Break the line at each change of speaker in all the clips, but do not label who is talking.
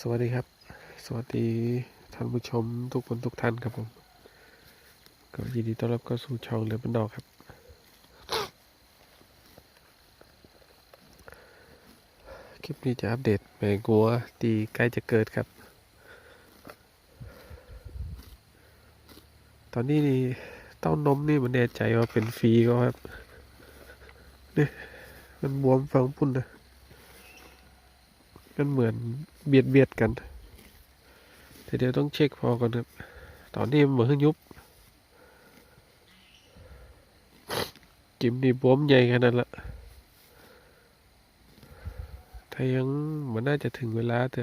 สวัสดีครับ สวัสดีท่านผู้ชมทุกคนทุกท่านครับผม ก็ยินดีต้อนรับเข้าสู่ช่องเรือบันดอกครับ คลิปนี้จะอัปเดตแมงกัวที่ใกล้จะเกิดครับ ตอนนี้นี่เต้านมนี่มันแน่ใจว่าเป็นฟรีก็ครับนี่มันบวมฟังปุ่นนะ มันเหมือนเบียดเบียดกันเดี๋ยวต้องเช็คพอก่อนครับ ตอนนี้มันเหมือนยุบ จิมนี่บวมใหญ่ขนาดละถ้ายังมันน่าจะถึงเวลาแต่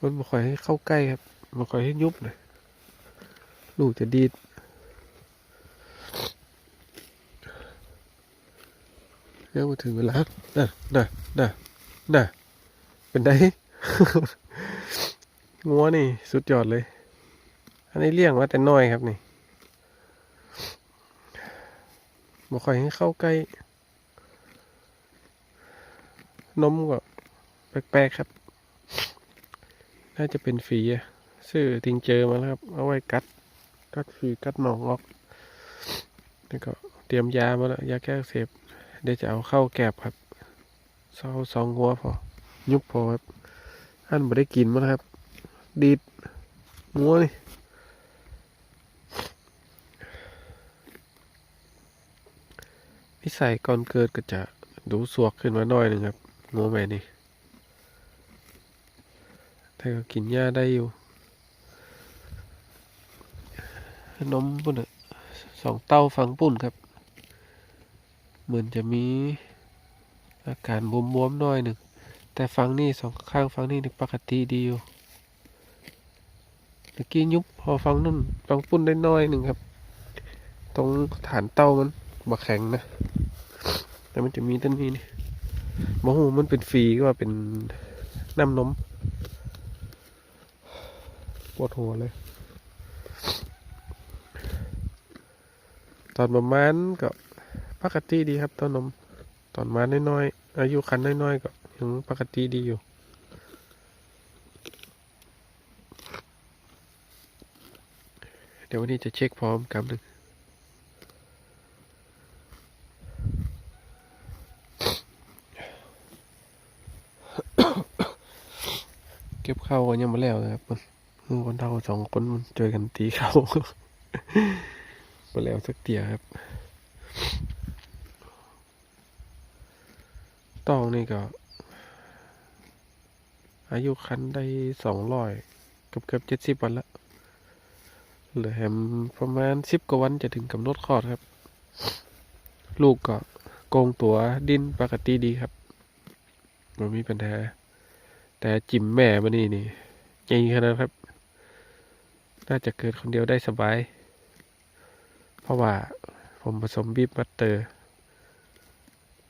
มันมาคอยให้เข้าใกล้ครับมาคอยให้ยุบหน่อยลูกจะดีดยังมาถึงเวลาน่ะน่ะน่ะ น่ะ เป็นไงงัวนี่ สุดยอดเลย อันนี้เลี้ยงมาแต่น้อยครับนี่บ่คอยให้เข้าใกล้ นมก็แปลกๆครับ น่าจะเป็นฝีอะซื้อทิ้งเจอมาแล้วครับ เอาไว้กัด กัดฝีกัดหนองออก แล้วก็เตรียมยามาแล้ว ยาแก้เสพเดี๋ยวจะเอาเข้าแกบครับ เศร้าสองหัวพอ ยุบพอครับท่านไม่ได้กินมั้งครับ ดีดงัวนี่นิสัยก่อนเกิดก็จะดูสวกขึ้นมาหน่อยหนึ่งครับงัวแม่นี่แต่ก็กินหญ้าได้อยู่นมปุ่นอะสองเต้าฟังปุ่นครับ เหมือนจะมี อาการบวมๆหน่อยหนึ่ง แต่ฟังนี่สองข้างฟังนี่นี่ปกติดีอยู่เมื่อกี้ยุบพอฟังนุ่นฟังปุ้นได้น้อยหนึ่งครับ ตรงฐานเต้ามันบะแข็งนะ แต่มันจะมีต้นนี้นี่มหูมันเป็นฟรีก็ว่าเป็นน้ำนมปวดหัวเลย ตอนประมาณก็ปกติดีครับต้นนม ตอนมาน้อยๆ อายุคันน้อยๆก็ยังปกติดีอยู่ เดี๋ยววันนี้จะเช็คพร้อมกับหนึ่งเก็บข้าวกันยังมาแล้วนะครับมันคนเท่าสองคนมันเจอกันตีเข้ามาแล้วสักเตียครับ ต้องนี่ก็ อายุคันได้สองร้อยเกือบเกือบเจ็ดสิบวันละเหลือแฮมประมาณสิบกว่าวันจะถึงกำหนดคลอดครับ ลูกก็โกงตัวดิ้นปกติดีครับไม่มีปัญหา แต่จิมแม่มานี่นี่ใหญ่ขนาดครับ น่าจะเกิดคนเดียวได้สบาย เพราะว่าผมผสมบีบบัตเตอร์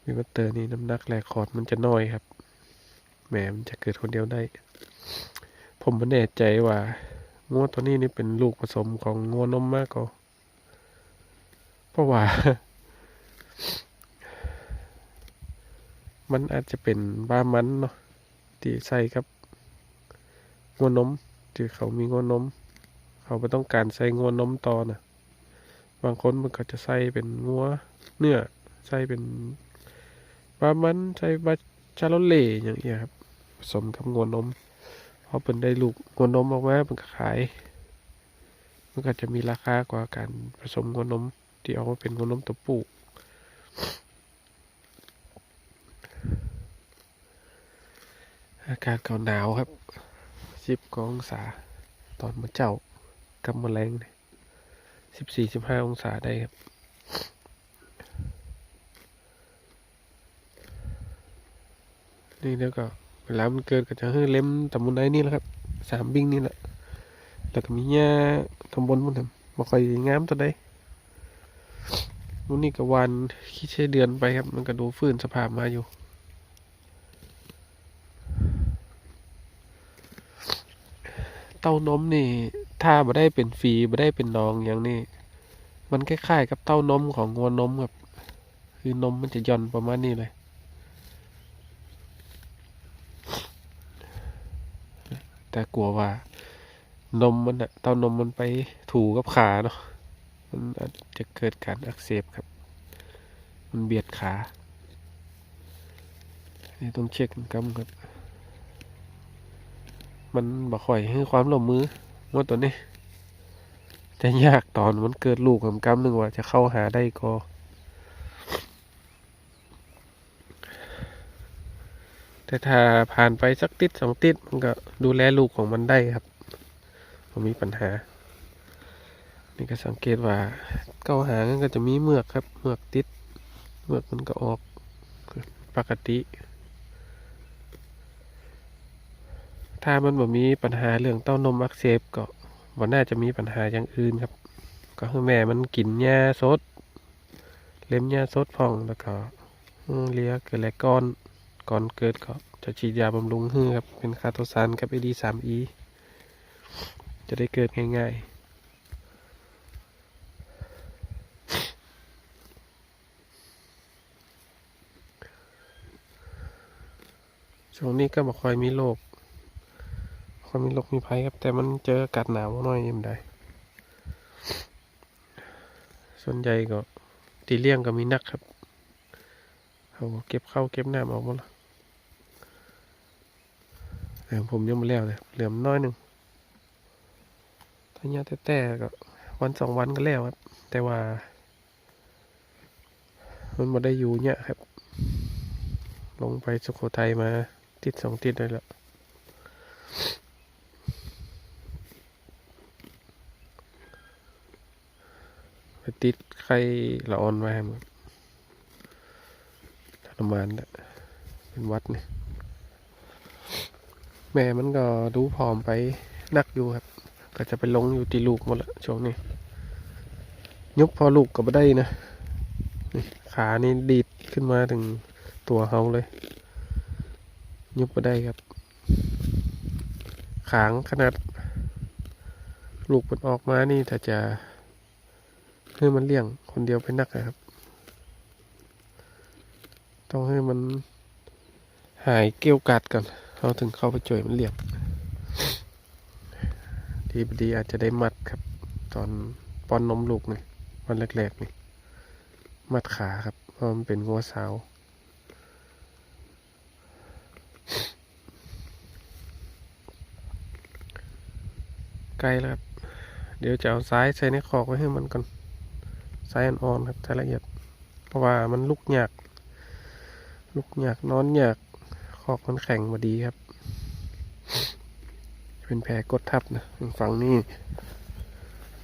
มีบัตเตอร์นี่น้ำหนักแรกคอร์ดมันจะน้อยครับ แหมมันจะเกิดคนเดียวได้ ผมไม่แน่ใจว่างัวตัวนี้นี่เป็นลูกผสมของงัวนมมากกว่าเพราะว่า มันอาจจะเป็นบ้ามันเนาะที่ใส่ครับงัวนมที่เขามีงัวนม เขาไม่ต้องการใส่งัวนมต่อนะบางคนมันก็จะใส่เป็นงัวเนื้อใส่เป็น ปลามันใช้บาชาโลเล่อย่างเงี้ยครับผสมกับงวนนมพอเป็นได้ลูกงวนนมออกมามันก็ขาย มันก็จะมีราคากว่าการผสมงวนนมที่เอามาเป็นงวนนมตัวผู้อากาศก่าหนาวครับสิบกองศาตอนมาเจ้ากับมะแรงสิบสี่สิบห้าองศาได้ครับ นี่แล้วก็เวลามันเกิดก็จะให้เล็มตำบลไหนนี่แหละครับสามบิ้งนี่แหละแล้วก็มีหญ้าตำบลมันทำมาคอยงามตัวใดวันนี้ก็วันขี้เชเดือนไปครับ มันก็ดูฟื้นสภาพมาอยู่เต้านมนี่ ถ้าบ่ได้เป็นฟรีบ่ได้เป็นนองอย่างนี้ มันคล้ายๆกับเต้านมของงัวนมครับ คือนมมันจะย่อนประมาณนี้เลย แต่กลัวว่านมมันอะเต้านมมันไปถูกับขาเนาะมันอาจจะเกิดการอักเสบครับ มันเบียดขานี่ต้องเช็คกำครับ มันบ่ค่อยให้ความร่วมมือว่าตัวนี้ จะยากตอนมันเกิดลูกกำกำหนึ่งว่าจะเข้าหาได้ก็ แต่ถ้าผ่านไปสักติดสองติดมันก็ดูแลลูกของมันได้ครับผมมีปัญหา นี่ก็สังเกตว่าเก้าหางก็จะมีเมือกครับ เมือกติด เมือกมันก็ออกปกติ ถ้ามันบ่มีปัญหาเรื่องเต้านมอักเสบก็บ่น่าจะมีปัญหาอย่างอื่นครับ ก็คือแม่มันกินหญ้าสด เล็มหญ้าสดพองแล้วก็เลียเกลือแลก้อน ก่อนเกิดก็จะฉีดยาบำรุงฮื้อครับ เป็นคาโตซานกับ AD3E จะได้เกิดง่ายๆช่วงนี้ก็บ่ค่อยมีโรคค่อยมีโรคมีภัยครับ แต่มันเจออากาศหนาวน่อยยังได้ ส่วนใหญ่ก็ตีเลี่ยงก็มีนักครับ เขาเก็บเข้าเก็บน้ำออกหมดแต่ของ ผมยังไม่แล้วเลยเหลือมน้อยหนึ่งถ้าเนี้ยแต่ๆก็วันสองวันก็แล้วครับ แต่ว่า มันมาได้อยู่เนี่ยครับ ลงไปสุโขทัยมาติดสองติดเลยละไปติดไข้ละออนมาครับทรมานละเป็นวัดเนี่ย แม่มันก็ดูผอมไปนักอยู่ครับ ก็จะไปลงอยู่ที่ลูกหมดละช่วงนี้ยกพอลูกก็ไม่ได้นะนี่ขานี่ดีดขึ้นมาถึงตัวเฮาเลยยกไม่ได้ครับ ขางขนาด ลูกมันออกมานี่ถ้าจะให้มันเลี้ยงคนเดียวไปนักอะครับ ต้องให้มันหายเกลี้ยวกัดก่อน เราถึงเข้าไปช่วยมันเลี้ยงดีบดีอาจจะได้มัดครับ ตอนป้อนนมลูกนี่วันแรกๆนี่มัดขาครับ เพราะมันเป็นงัวสาวใกลแล้วครับ เดี๋ยวจะเอาซ้ายใส่ในคอกไว้ให้มันก่อนซ้ายอ่อนๆครับรายละเอียด เพราะว่ามันลุกหยาก ลุกหยากนอนหยาก คอกมันแข็งมาดีครับ เป็นแผลกดทับนะฝั่งนี้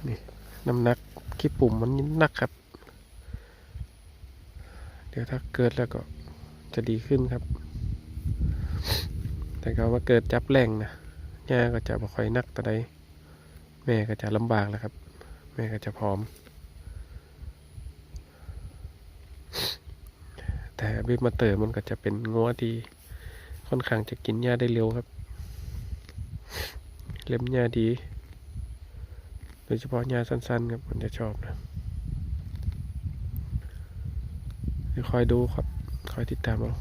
นี่น้ำหนักขี้ปุ่มมันนักครับ เดี๋ยวถ้าเกิดแล้วก็จะดีขึ้นครับ แต่ก็ว่าเกิดจับแรงนะย่าก็จะบ่ค่อยนักแต่ใดแม่ก็จะลำบากแล้วครับ แม่ก็จะพร้อม แต่บิ๊กมาเตอร์มันก็จะเป็นงัวที่ ค่อนข้างจะกินหญ้าได้เร็วครับ เล็มหญ้าดี โดยเฉพาะหญ้าสั้นๆครับมันจะชอบนะเดี๋ยวคอยดูครับ คอยติดตามเอา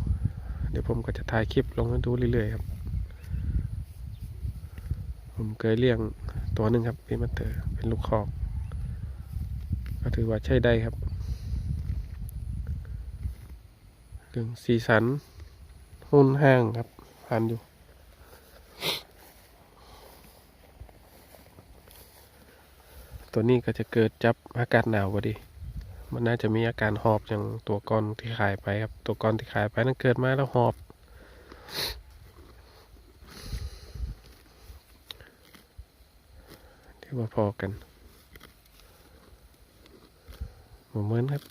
เดี๋ยวผมก็จะถ่ายคลิปลงให้ดูเรื่อยๆครับ ผมเคยเลี้ยงตัวหนึ่งครับบิ๊กมาเตอร์เป็นลูกคอก ก็ถือว่าใช้ได้ครับเรื่องสีสัน หุ้นห้างครับผ่านอยู่ ตัวนี้ก็จะเกิดจับอากาศหนาวพอดี มันน่าจะมีอาการหอบอย่างตัวก้อนที่ขายไปครับ ตัวก้อนที่ขายไปนั้นเกิดมาแล้วหอบเดี๋ยวมาพอกันเหมือนครับ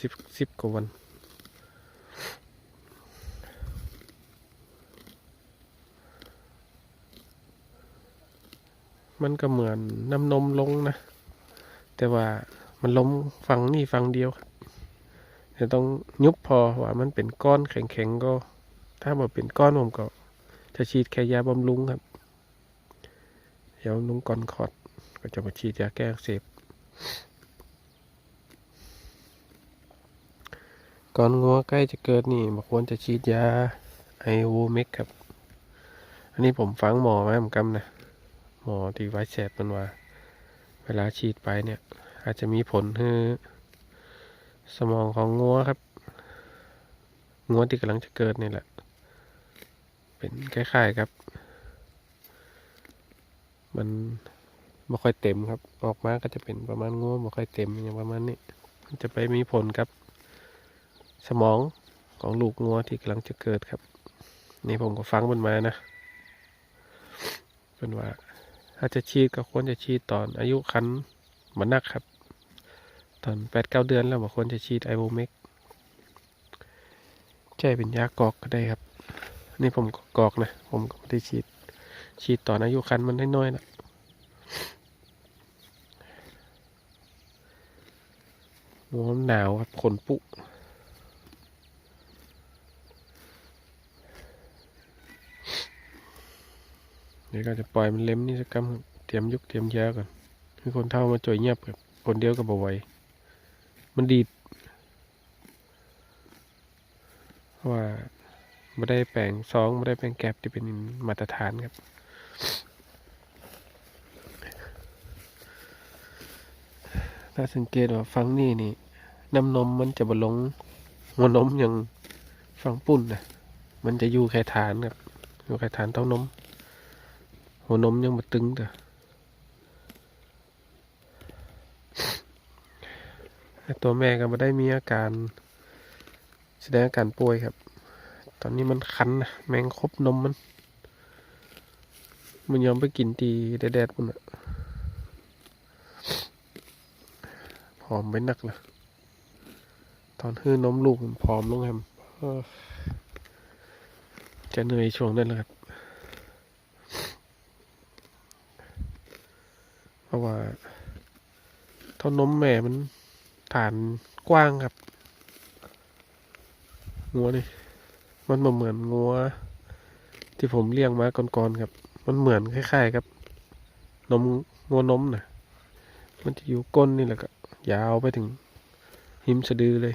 สิบสิบกว่าวัน มันก็เหมือนน้ำนมลงนะ แต่ว่ามันล้มฟังนี่ฟังเดียวครับจะต้องยุบพอว่ามันเป็นก้อนแข็งๆก็ ถ้าบอกเป็นก้อนผมก็ จะฉีดแค่ยาบำรุงครับยาบำรุงก่อนคอดก็จะมาฉีดยาแก้อักเสบก่อนงัวใกล้จะเกิดนี่บอกควรจะฉีดยาไอโวเมกครับออันนี้ผมฟังหมอมาเหมือนกันนะ หมอที่ไว้แสบมันว่า เวลาฉีดไปเนี่ย อาจจะมีผลให้สมองของงัวครับ งัวที่กำลังจะเกิดนี่แหละ เป็นคล้ายๆครับ มันไม่ค่อยเต็มครับ ออกมาก็จะเป็นประมาณงัวไม่ค่อยเต็มอย่างประมาณนี้ มันจะไปมีผลกับ สมองของลูกงัวที่กำลังจะเกิดครับ นี่ผมก็ฟังมันมานะเป็นว่า ถ้าจะฉีดก็ควรจะฉีดตอนอายุคันมันนักครับ ตอนแปดเก้าเดือนแล้วบ่ควรจะฉีดไอโบเมกใช่เป็นยากอกก็ได้ครับ นี่ผมกกอกนะ ผมก็ไม่ได้ฉีด ฉีดตอนอายุคันมันน้อยๆนะมันหนาวครับขนปุ เดี๋ยวก็จะปล่อยมันเล็มนี่สักกำครับเตรียมยุกเตรียมแยาก่อนคือคนเท่ามาจ่อยเงียบครับคนเดียวก็บ่ไหวมันดีดเพราะว่าไม่ได้แปลงซองไม่ได้แปลงแกบที่เป็นมาตรฐานครับถ้าสังเกตว่าฟังนี่นี่น้ำนมมันจะบลงหัวนมย่างฟังปุ่นนะมันจะอยู่แค่ฐานครับอยู่แค่ฐานเต้านม หัวนมยังมาตึงเด้อแต่ตัวแม่ก็ม่ได้มีอาการ แสดงอาการป่วยครับ ตอนนี้มันคันนะแมงคบนมมัน มันยอมไปกินตีแดดๆมันอะผอมไปหนักเลยตอนฮื้อนมลูกมันผอมลงครับเจะเหนื่อยช่วงนั้นแหละครับ เพ ราะว่าเท่านมแม่มันฐานกว้างครับ งัวนี่ มันมาเหมือนงัว ที่ผมเลี้ยงมาก่อนๆครับ มันเหมือนคล้ายๆกับ นมงัวนมนะมันจะอยู่ก้นนี่แหละก็ยาวไปถึงหิมสะดือเลย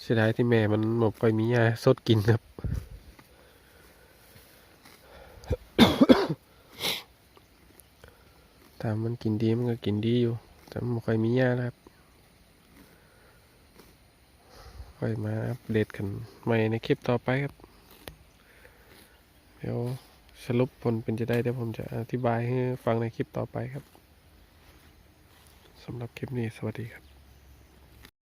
เสียดายที่แม่มันหมดไปมียาสดกินครับ ถ้ามันกินดีมันก็กินดีอยู่ แต่มันบ่ค่อยมีหญ้านะครับ ค่อยมาอัปเดตกันใหม่ในคลิปต่อไปครับ เดี๋ยวสรุปผลเป็นจะได้เดี๋ยวผมจะอธิบายให้ฟังในคลิปต่อไปครับสำหรับคลิปนี้สวัสดีครับ